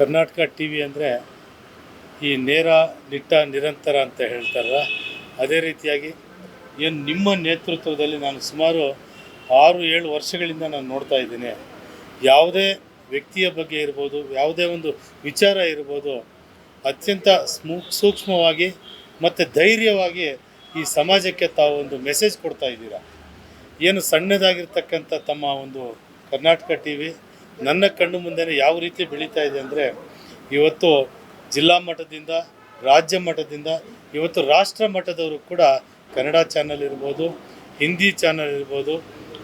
Karnataka T V ಅಂದರೆ ಈ ನೇರ ನಿಟ್ಟ ನಿರಂತರ ಅಂತ ಹೇಳ್ತಾರಲ್ಲ, ಅದೇ ರೀತಿಯಾಗಿ ಏನು ನಿಮ್ಮ ನೇತೃತ್ವದಲ್ಲಿ ನಾನು ಸುಮಾರು ಆರು ಏಳು ವರ್ಷಗಳಿಂದ ನಾನು ನೋಡ್ತಾ ಇದ್ದೀನಿ. ಯಾವುದೇ ವ್ಯಕ್ತಿಯ ಬಗ್ಗೆ ಇರ್ಬೋದು, ಯಾವುದೇ ಒಂದು ವಿಚಾರ ಇರ್ಬೋದು, ಅತ್ಯಂತ ಸ್ಮೂ, ಸೂಕ್ಷ್ಮವಾಗಿ ಮತ್ತು ಧೈರ್ಯವಾಗಿ ಈ ಸಮಾಜಕ್ಕೆ ತಾವು ಒಂದು ಮೆಸೇಜ್ ಕೊಡ್ತಾ ಇದ್ದೀರಾ. ಏನು ಸಣ್ಣದಾಗಿರ್ತಕ್ಕಂಥ ತಮ್ಮ ಒಂದು ಕರ್ನಾಟಕ ಟಿ ವಿ ನನ್ನ ಕಣ್ಣು ಮುಂದೆನೇ ಯಾವ ರೀತಿ ಬೆಳೀತಾ ಇದೆ ಅಂದರೆ ಇವತ್ತು ಜಿಲ್ಲಾ ಮಟ್ಟದಿಂದ, ರಾಜ್ಯ ಮಟ್ಟದಿಂದ, ಇವತ್ತು ರಾಷ್ಟ್ರ ಮಟ್ಟದವರು ಕೂಡ ಕನ್ನಡ ಚಾನಲ್ ಇರ್ಬೋದು, ಹಿಂದಿ ಚಾನಲ್ ಇರ್ಬೋದು,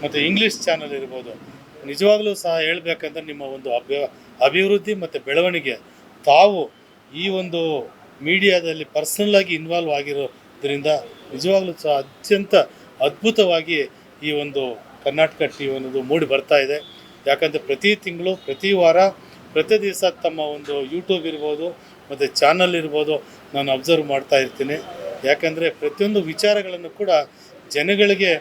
ಮತ್ತು ಇಂಗ್ಲೀಷ್ ಚಾನಲ್ ಇರ್ಬೋದು. ನಿಜವಾಗ್ಲೂ ಸಹ ಹೇಳಬೇಕಂದ್ರೆ ನಿಮ್ಮ ಒಂದು ಅಭ್ಯ, ಅಭಿವೃದ್ಧಿ ಮತ್ತು ಬೆಳವಣಿಗೆ. ತಾವು ಈ ಒಂದು ಮೀಡಿಯಾದಲ್ಲಿ ಪರ್ಸ್ನಲ್ಲಾಗಿ ಇನ್ವಾಲ್ವ್ ಆಗಿರೋದ್ರಿಂದ ನಿಜವಾಗ್ಲೂ ಸಹ ಅತ್ಯಂತ ಅದ್ಭುತವಾಗಿ ಈ ಒಂದು ಕರ್ನಾಟಕ ಟಿ ವಿ ಅನ್ನೋದು ಮೂಡಿ ಬರ್ತಾ ಇದೆ. ಯಾಕಂದರೆ ಪ್ರತಿ ತಿಂಗಳು, ಪ್ರತಿ ವಾರ, ಪ್ರತಿ ದಿವಸ ತಮ್ಮ ಒಂದು ಯೂಟ್ಯೂಬ್ ಇರ್ಬೋದು, ಮತ್ತು ಚಾನಲ್ ಇರ್ಬೋದು, ನಾನು ಅಬ್ಸರ್ವ್ ಮಾಡ್ತಾ ಇರ್ತೀನಿ. ಯಾಕಂದರೆ ಪ್ರತಿಯೊಂದು ವಿಚಾರಗಳನ್ನು ಕೂಡ ಜನಗಳಿಗೆ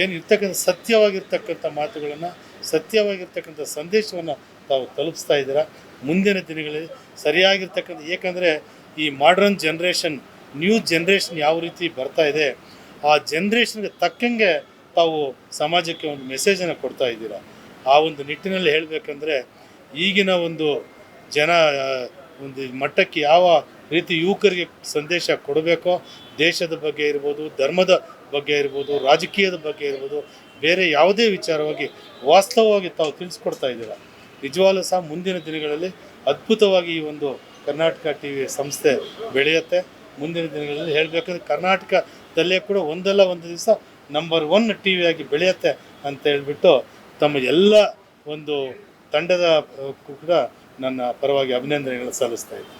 ಏನು ಇರ್ತಕ್ಕಂಥ ಸತ್ಯವಾಗಿರ್ತಕ್ಕಂಥ ಮಾತುಗಳನ್ನು, ಸತ್ಯವಾಗಿರ್ತಕ್ಕಂಥ ಸಂದೇಶವನ್ನು ತಾವು ತಲುಪಿಸ್ತಾ ಇದ್ದೀರಾ? ಮುಂದಿನ ದಿನಗಳಲ್ಲಿ ಸರಿಯಾಗಿರ್ತಕ್ಕಂಥ, ಏಕೆಂದರೆ ಈ ಮಾಡ್ರನ್ ಜನ್ರೇಷನ್ ನ್ಯೂ ಜನ್ರೇಷನ್ ಯಾವ ರೀತಿ ಬರ್ತಾ ಇದೆ, ಆ ಜನ್ರೇಷನ್ಗೆ ತಕ್ಕಂಗೆ ತಾವು ಸಮಾಜಕ್ಕೆ ಒಂದು ಮೆಸೇಜನ್ನು ಕೊಡ್ತಾ ಇದ್ದೀರಾ? ಆ ಒಂದು ನಿಟ್ಟಿನಲ್ಲಿ ಹೇಳಬೇಕಂದ್ರೆ ಈಗಿನ ಒಂದು ಜನ ಒಂದು ಮಟ್ಟಕ್ಕೆ ಯಾವ ರೀತಿ ಯುವಕರಿಗೆ ಸಂದೇಶ ಕೊಡಬೇಕೋ, ದೇಶದ ಬಗ್ಗೆ ಇರ್ಬೋದು, ಧರ್ಮದ ಬಗ್ಗೆ ಇರ್ಬೋದು, ರಾಜಕೀಯದ ಬಗ್ಗೆ ಇರ್ಬೋದು, ಬೇರೆ ಯಾವುದೇ ವಿಚಾರವಾಗಿ ವಾಸ್ತವವಾಗಿ ತಾವು ತಿಳಿಸ್ಕೊಡ್ತಾ ಇದ್ದೀರ? ನಿಜವಾಗ್ಲೂ ಸಹ ಮುಂದಿನ ದಿನಗಳಲ್ಲಿ ಅದ್ಭುತವಾಗಿ ಈ ಒಂದು ಕರ್ನಾಟಕ ಟಿ ವಿ ಸಂಸ್ಥೆ ಬೆಳೆಯುತ್ತೆ. ಮುಂದಿನ ದಿನಗಳಲ್ಲಿ ಹೇಳಬೇಕಂದ್ರೆ ಕರ್ನಾಟಕದಲ್ಲೇ ಕೂಡ ಒಂದಲ್ಲ ಒಂದು ದಿವಸ ನಂಬರ್ ಒನ್ ಟಿ ವಿಯಾಗಿ ಬೆಳೆಯುತ್ತೆ ಅಂತ ಹೇಳ್ಬಿಟ್ಟು ತಮ್ಮ ಎಲ್ಲ ಒಂದು ತಂಡದ ಕೂಡ ನನ್ನ ಪರವಾಗಿ ಅಭಿನಂದನೆಗಳನ್ನು ಸಲ್ಲಿಸ್ತಾ ಇದ್ದೀನಿ.